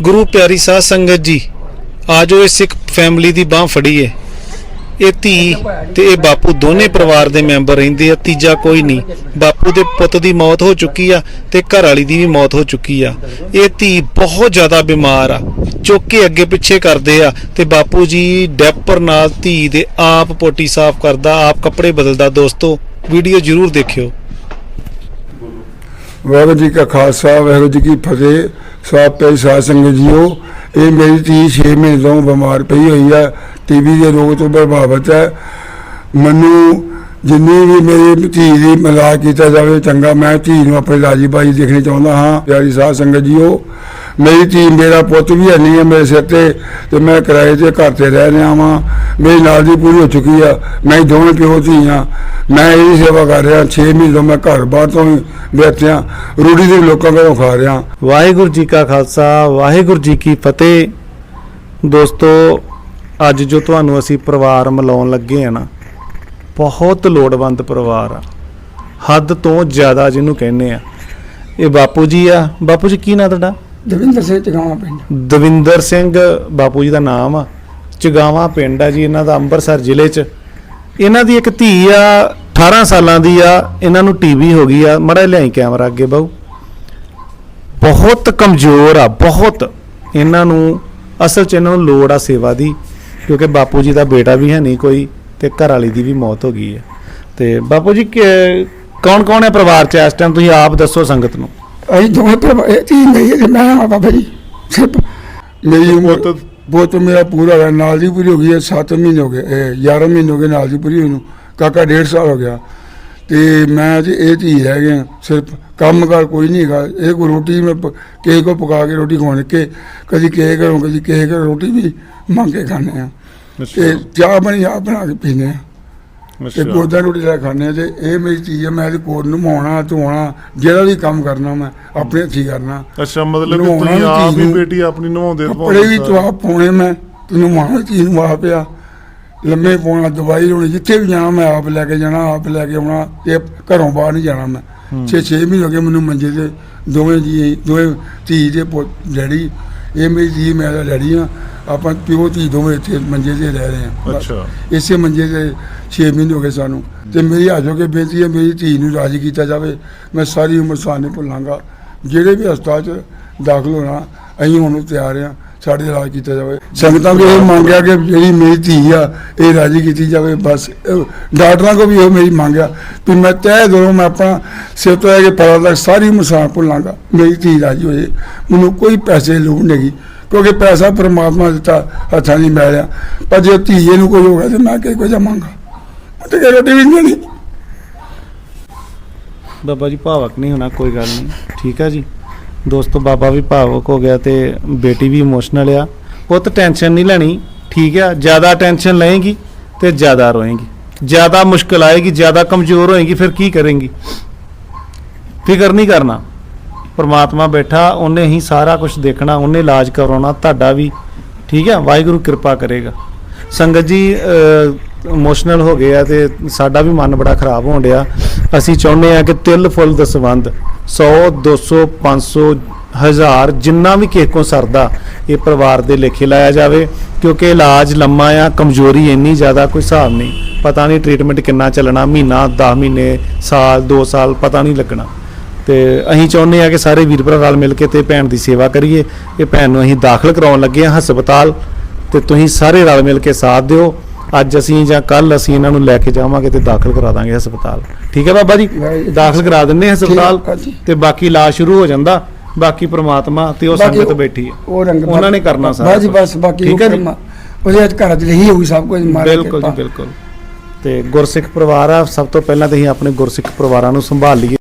ਗੁਰੂ ਪਿਆਰੀ ਸਾਧ ਸੰਗਤ ਜੀ ਆਜੋ ਇਹ ਸਿੱਖ ਫੈਮਿਲੀ ਦੀ ਬਾਹ ਹੈ ਇਹ ਧੀ ਤੇ ਇਹ ਬਾਪੂ ਦੋਨੇ ਪਰਿਵਾਰ ਦੇ ਮੈਂਬਰ ਰਹਿੰਦੇ ਆ, ਤੀਜਾ ਕੋਈ ਨਹੀਂ। ਬਾਪੂ ਦੇ ਪੁੱਤ ਦੀ ਮੌਤ ਹੋ ਚੁੱਕੀ ਆ ਤੇ ਘਰ ਵਾਲੀ ਦੀ ਵੀ ਮੌਤ ਹੋ ਚੁੱਕੀ ਆ। ਇਹ ਧੀ ਬਹੁਤ ਜ਼ਿਆਦਾ ਬਿਮਾਰ ਆ, ਚੁੱਕ ਕੇ ਅੱਗੇ ਪਿੱਛੇ ਕਰਦੇ ਆ ਤੇ ਬਾਪੂ ਜੀ ਡੈਪਰ ਨਾਲ ਧੀ ਦੇ ਆਪ ਪੋਟੀ ਸਾਫ਼ ਕਰਦਾ, ਆਪ ਕੱਪੜੇ ਬਦਲਦਾ। ਦੋਸਤੋ, ਵੀਡੀਓ ਜ਼ਰੂਰ ਦੇਖਿਓ। ਵਾਹਿਗੁਰੂ ਜੀ ਕਾ ਖਾਲਸਾ, ਵਾਹਿਗੁਰੂ ਜੀ ਕੀ ਫਤਿਹ। ਸਾਧ ਪੈ ਸਾਧ ਸੰਗਤ ਜੀਓ। ਇਹ ਮੇਰੀ ਧੀ 6 ਮਹੀਨੇ ਤੋਂ ਬਿਮਾਰ ਪਈ ਹੋਈ ਹੈ ਟੀਬੀ ਦੇ ਰੋਗ ਤੋਂ ਪ੍ਰਭਾਵਿਤ ਹੈ। ਮੈਨੂੰ ਜਿੰਨੀ ਵੀ ਮੇਰੀ ਧੀ ਦੀ ਮਦਦ ਕੀਤਾ ਜਾਵੇ, ਚੰਗਾ ਮੈਂ ਧੀ ਨੂੰ ਆਪਣੇ ਰਾਜੀ ਬਾਈ ਦੇਖਣੀ ਚਾਹੁੰਦਾ ਹਾਂ। ਪਿਆਰੀ ਸਾਧ ਸੰਗਤ ਜੀਓ ਮੇਰੀ ਧੀ ਮੇਰਾ ਪੁੱਤ ਵੀ ਹੈ ਨਹੀਂ ਹੈ ਮੇਰੇ ਸਿਰ ਤੇ ਤੇ ਮੈਂ ਕਿਰਾਏ ਤੇ ਘਰ ਤੇ ਰਹਿ ਰਿਹਾ ਵਾਂ। ਮੇਰੀ ਨਾਲ ਦੀ ਪੂਰੀ ਹੋ ਚੁੱਕੀ ਆ। ਮੈਂ ਦੋਵੇਂ ਪਿਓ ਧੀ ਆ। ਮੈਂ ਇਹਦੀ ਸੇਵਾ ਕਰ ਰਿਹਾ। 6 ਮਹੀਨੇ ਤੋਂ ਮੈਂ ਘਰ ਬਾਹਰ ਤੋਂ ਹੀ ਬੈਠਿਆ ਰੂੜੀ ਦੇ ਲੋਕਾਂ ਕੋਲੋਂ ਖਾ ਰਿਹਾ। ਵਾਹਿਗੁਰੂ ਜੀ ਕਾ ਖਾਲਸਾ, ਵਾਹਿਗੁਰੂ ਜੀ ਕੀ ਫਤਿਹ। ਦੋਸਤੋ, ਅੱਜ ਜੋ ਤੁਹਾਨੂੰ ਅਸੀਂ ਪਰਿਵਾਰ ਮਿਲਾਉਣ ਲੱਗੇ ਆ ਨਾ, ਬਹੁਤ ਲੋੜਵੰਦ ਪਰਿਵਾਰ ਆ। ਹੱਦ ਤੋਂ ਜ਼ਿਆਦਾ ਜਿਹਨੂੰ ਕਹਿੰਦੇ ਆ। ਇਹ ਬਾਪੂ ਜੀ ਆ। ਬਾਪੂ ਜੀ, ਕੀ ਨਾਂ ਤੁਹਾਡਾ? ਦਵਿੰਦਰ ਸਿੰਘ ਚਗਾਵਾ ਪਿੰਡ। ਦਵਿੰਦਰ ਸਿੰਘ ਬਾਪੂ ਜੀ ਦਾ ਨਾਮ ਆ। ਚਗਾਵਾ ਪਿੰਡ ਆ ਜੀ, ਇਹਨਾਂ ਦਾ ਅੰਮ੍ਰਿਤਸਰ ਜ਼ਿਲ੍ਹੇ 'ਚ। ਇਹਨਾਂ ਦੀ ਇੱਕ ਧੀ ਆ 18 ਸਾਲਾਂ ਦੀ ਆ। ਇਹਨਾਂ ਨੂੰ ਟੀਵੀ ਹੋ ਗਈ ਆ। ਮੜਾ ਲਿਆਈ ਕੈਮਰਾ ਅੱਗੇ ਬਾਊ। ਬਹੁਤ ਕਮਜ਼ੋਰ ਆ, ਬਹੁਤ। ਇਹਨਾਂ ਨੂੰ ਅਸਲ 'ਚ ਇਹਨਾਂ ਨੂੰ ਲੋੜ ਆ ਸੇਵਾ ਦੀ, ਕਿਉਂਕਿ ਬਾਪੂ ਜੀ ਦਾ ਬੇਟਾ ਵੀ ਹੈ ਨਹੀਂ ਕੋਈ ਤੇ ਘਰ ਵਾਲੀ ਦੀ ਵੀ ਮੌਤ ਹੋ ਗਈ ਹੈ ਤੇ ਬਾਪੂ ਜੀ ਕੌਣ ਕੌਣ ਹੈ ਪਰਿਵਾਰ 'ਚ ਇਸ ਟਾਈਮ ਤੁਸੀਂ ਆਪ ਦੱਸੋ ਸੰਗਤ ਨੂੰ। ਅਸੀਂ ਦੋਵੇਂ ਭਰਾ ਇਹ ਤੀ ਨਹੀਂ ਤੇ ਮੈਂ ਆ ਬਾਬਾ ਜੀ। ਸਿਰਫ ਮੇਰੀ ਉਮਰ ਬਹੁਤ ਮੇਰਾ ਪੂਰਾ ਹੋਇਆ ਨਾਲ ਦੀ ਪੂਰੀ ਹੋ ਗਈ ਹੈ 7 ਮਹੀਨੇ ਹੋ ਗਏ ਇਹ 11 ਮਹੀਨੇ ਹੋ ਗਏ ਨਾਲ ਦੀ ਪੂਰੀ ਹੋਈ ਨੂੰ। ਕਾਕਾ 1.5 ਸਾਲ ਹੋ ਗਿਆ। ਤੇ ਮੈਂ ਤੇ ਇਹ ਧੀ ਰਹਿ ਹਾਂ। ਸਿਰਫ ਕੰਮ ਕਾਰ ਕੋਈ ਨਹੀਂ ਹੈਗਾ। ਇਹ ਕੋ ਰੋਟੀ ਮੈਂ ਕਿਸੇ ਕੋ ਪਕਾ ਕੇ ਰੋਟੀ ਖਵਾਉਣ ਕੇ ਕਦੀ ਕਿਸੇ ਘਰੋਂ ਕਦੀ ਕਿਸੇ ਘਰੋਂ ਰੋਟੀ ਵੀ ਮੰਗ ਕੇ ਖਾਂਦੇ ਆ ਤੇ ਚਾਹ ਬਣੀ ਆਪ ਬਣਾ ਕੇ ਪੀਂਦੇ ਆ ਤੇ ਗੋਦਾ ਰੋਟੀ ਖਾਂਦੇ ਆ ਤੇ ਇਹ ਮੇਰੀ ਚੀਜ਼ ਹੈ ਮੈਂ ਇਹਦੇ ਕੋਲ ਨਮਾਉਣਾ ਧੋਣਾ ਜਿਹੜਾ ਵੀ ਕੰਮ ਕਰਨਾ ਮੈਂ ਆਪਣੇ ਹੱਥੀਂ ਕਰਨਾ। ਅੱਛਾ ਮਤਲਬ ਕਿ ਤੁਸੀਂ ਆਪ ਹੀ ਬੇਟੀ ਆਪਣੀ ਨਵਾਉਂਦੇ ਕੱਪੜੇ ਵੀ ਤੂੰ ਆਪ ਪਾਉਣੇ ਮੈਂ ਤੈਨੂੰ ਮਾਂ ਚੀਜ਼ ਨੂੰ ਪਿਆ ਲੰਮੇ ਪਾਉਣਾ ਦਵਾਈ ਹੋਣੀ ਜਿੱਥੇ ਵੀ ਜਾਣਾ ਮੈਂ ਆਪ ਲੈ ਕੇ ਜਾਣਾ ਆਪ ਲੈ ਕੇ ਆਉਣਾ ਤੇ ਘਰੋਂ ਬਾਹਰ ਨਹੀਂ ਜਾਣਾ ਮੈਂ। 6-6 ਮਹੀਨੇ ਹੋ ਗਏ ਮੈਨੂੰ ਮੰਜੇ ਤੇ ਦੋਵੇਂ ਜੀ ਦੋਵੇਂ ਧੀ ਦੇ ਡੈਡੀ। ਇਹ ਮੇਰੀ ਧੀ ਮੈਂ ਦਾ ਡੈਡੀ ਆ। ਆਪਾਂ ਪਿਓ ਧੀ ਦੋਵੇਂ ਇੱਥੇ ਮੰਜੇ ਤੇ ਰਹਿ ਰਹੇ ਆ ਅੱਛਾ। ਇਸੇ ਮੰਜੇ ਤੇ 6 ਮਹੀਨੇ ਹੋ ਗਏ ਸਾਨੂੰ। ਤੇ ਮੇਰੀ ਹੱਥੋਂ ਕੇ ਬੇਨਤੀ ਹੈ ਮੇਰੀ ਧੀ ਨੂੰ ਰਾਜੀ ਕੀਤਾ ਜਾਵੇ। ਮੈਂ ਸਾਰੀ ਉਮਰ ਸਾਹ ਨਹੀਂ ਭੁੱਲਾਂਗਾ। ਜਿਹੜੇ ਵੀ ਹਸਪਤਾਲ 'ਚ ਦਾਖਲ ਹੋਣਾ ਅਸੀਂ ਹੁਣ ਨੂੰ ਤਿਆਰ ਆ ਸਾਡੇ ਇਲਾਜ ਕੀਤਾ ਜਾਵੇ। ਸੰਗਤਾਂ ਵੀ ਇਹ ਮੰਗਿਆ ਕਿ ਜਿਹੜੀ ਮੇਰੀ ਧੀ ਆ ਇਹ ਰਾਜੀ ਕੀਤੀ ਜਾਵੇ। ਬਸ ਇਹ ਡਾਕਟਰਾਂ ਕੋ ਵੀ ਇਹ ਮੇਰੀ ਮੰਗਿਆ ਵੀ ਮੈਂ ਤੈਅ ਦਿਲੋਂ ਮੈਂ ਆਪਣਾ ਸਿਰ ਤੋਂ ਲੈ ਕੇ ਪਰਾਂ ਤੱਕ ਸਾਰੀ ਸਾਹ ਭੁੱਲਾਂਗਾ। ਮੇਰੀ ਧੀ ਰਾਜੀ ਹੋ ਜੇ ਮੈਨੂੰ ਕੋਈ ਪੈਸੇ ਲੋੜ ਨਹੀਂ ਕਿਉਂਕਿ ਪੈਸਾ ਪਰਮਾਤਮਾ ਦਿੱਤਾ, ਹੱਥਾਂ ਦੀ ਮੈਲ ਆ ਪਰ ਜੇ ਧੀਏ ਨੂੰ ਕੋਈ ਹੋ ਤੇ ਮੈਂ ਕਿ ਕੁਝ ਮੰਗਾ? ਤੇ ਕਹਿ ਰੋਟੀ ਵੀ ਨਹੀਂ ਬਾਬਾ ਜੀ, ਭਾਵਕ ਨਹੀਂ ਹੋਣਾ, ਕੋਈ ਗੱਲ ਨਹੀਂ। ਠੀਕ ਆ ਜੀ। ਦੋਸਤੋ, ਬਾਬਾ ਵੀ ਭਾਵਕ ਹੋ ਗਿਆ ਤੇ ਬੇਟੀ ਵੀ ਇਮੋਸ਼ਨਲ ਆ। ਉਹ ਤਾਂ ਟੈਨਸ਼ਨ ਨਹੀਂ ਲੈਣੀ। ਠੀਕ ਆ, ਜ਼ਿਆਦਾ ਟੈਨਸ਼ਨ ਲਏਗੀ ਤੇ ਜ਼ਿਆਦਾ ਰੋਏਗੀ। ਜ਼ਿਆਦਾ ਮੁਸ਼ਕਲ ਆਏਗੀ, ਜ਼ਿਆਦਾ ਕਮਜ਼ੋਰ ਹੋਏਗੀ, ਫਿਰ ਕੀ ਕਰੇਗੀ? ਫਿਕਰ ਨਹੀਂ ਕਰਨਾ। ਪਰਮਾਤਮਾ ਬੈਠਾ, ਉਹਨੇ ਹੀ ਸਾਰਾ ਕੁਝ ਦੇਖਣਾ, ਉਹਨੇ ਇਲਾਜ ਕਰਾਉਣਾ, ਤੁਹਾਡਾ ਵੀ। ਠੀਕ ਹੈ? ਵਾਹਿਗੁਰੂ ਕਿਰਪਾ ਕਰੇਗਾ। ਸੰਗਤ ਜੀ ਇਮੋਸ਼ਨਲ ਹੋ ਗਏ ਆ ਤੇ ਸਾਡਾ ਵੀ ਮਨ ਬੜਾ ਖਰਾਬ ਹੋਣ ਡਿਆ। ਅਸੀਂ ਚਾਹੁੰਦੇ ਆ ਕਿ ਤਿਲ, ਫੁੱਲ ਦਸਵੰਦ 100 200 500 ਹਜ਼ਾਰ, ਜਿੰਨਾ ਵੀ ਕਿਸੇ ਕੋ ਸਰਦਾ, ਇਹ ਪਰਿਵਾਰ ਦੇ ਲੇਖੇ ਲਾਇਆ ਜਾਵੇ। ਕਿਉਂਕਿ ਇਲਾਜ ਲੰਮਾ ਆ, ਕਮਜ਼ੋਰੀ ਇੰਨੀ ਜ਼ਿਆਦਾ, ਕੋਈ ਹਿਸਾਬ ਨਹੀਂ। ਪਤਾ ਨਹੀਂ ਟ੍ਰੀਟਮੈਂਟ ਕਿੰਨਾ ਚੱਲਣਾ, ਮਹੀਨਾ 10 ਮਹੀਨੇ, ਸਾਲ 2 ਸਾਲ, ਪਤਾ ਨਹੀਂ ਲੱਗਣਾ। ਤੇ ਅਸੀਂ ਚਾਹੁੰਦੇ ਆ ਕਿ ਸਾਰੇ ਵੀਰ ਭਰਾ ਰਲ ਮਿਲ ਕੇ ਤੇ ਭੈਣ ਦੀ ਸੇਵਾ ਕਰੀਏ। ਇਹ ਭੈਣ ਨੂੰ ਅਸੀਂ ਦਾਖਲ ਕਰਾਉਣ ਲੱਗੇ ਆ ਹਸਪਤਾਲ ਤੇ ਤੁਸੀਂ ਸਾਰੇ ਰਲ ਮਿਲ ਕੇ ਸਾਥ ਦਿਓ। ਅੱਜ ਅਸੀਂ ਜਾਂ ਕੱਲ ਅਸੀਂ ਇਹਨਾਂ ਨੂੰ ਲੈ ਕੇ ਜਾਵਾਂਗੇ ਤੇ ਦਾਖਲ ਕਰਾ ਦਾਂਗੇ ਹਸਪਤਾਲ। ਠੀਕ ਹੈ ਬਾਬਾ ਜੀ। ਦਾਖਲ ਕਰਾ ਹਾਂ ਹਸਪਤਾਲ। ਤੇ ਬਾਕੀ ਇਲਾਜ ਸ਼ੁਰੂ ਹੋ ਜਾਂਦਾ। ਬਾਕੀ ਪ੍ਰਮਾਤਮਾ ਤੇ ਉਹ ਸੰਗਤ ਬੈਠੀ ਹੈ। ਉਹਨਾਂ ਨੇ ਕਰਨਾ ਸਾਰਾ ਬਸ। ਬਸ ਬਾਕੀ ਠੀਕ ਹੈ ਜੀ? ਉਹਦੇ ਅੱਜ ਘਰ ਚ ਰਹੀ ਹੋਊਗੀ ਸਭ ਕੁਝ ਮਾਰ ਬਿਲਕੁਲ ਜੀ ਬਿਲਕੁਲ। ਤੇ ਗੁਰਸਿੱਖ ਪਰਿਵਾਰ ਆ ਸਭ ਤੋਂ ਪਹਿਲਾਂ ਤੇ ਅਸੀਂ ਆਪਣੇ ਗੁਰਸਿੱਖ ਪਰਿਵਾਰਾਂ ਨੂੰ ਸੰਭਾਲ ਲਈਏ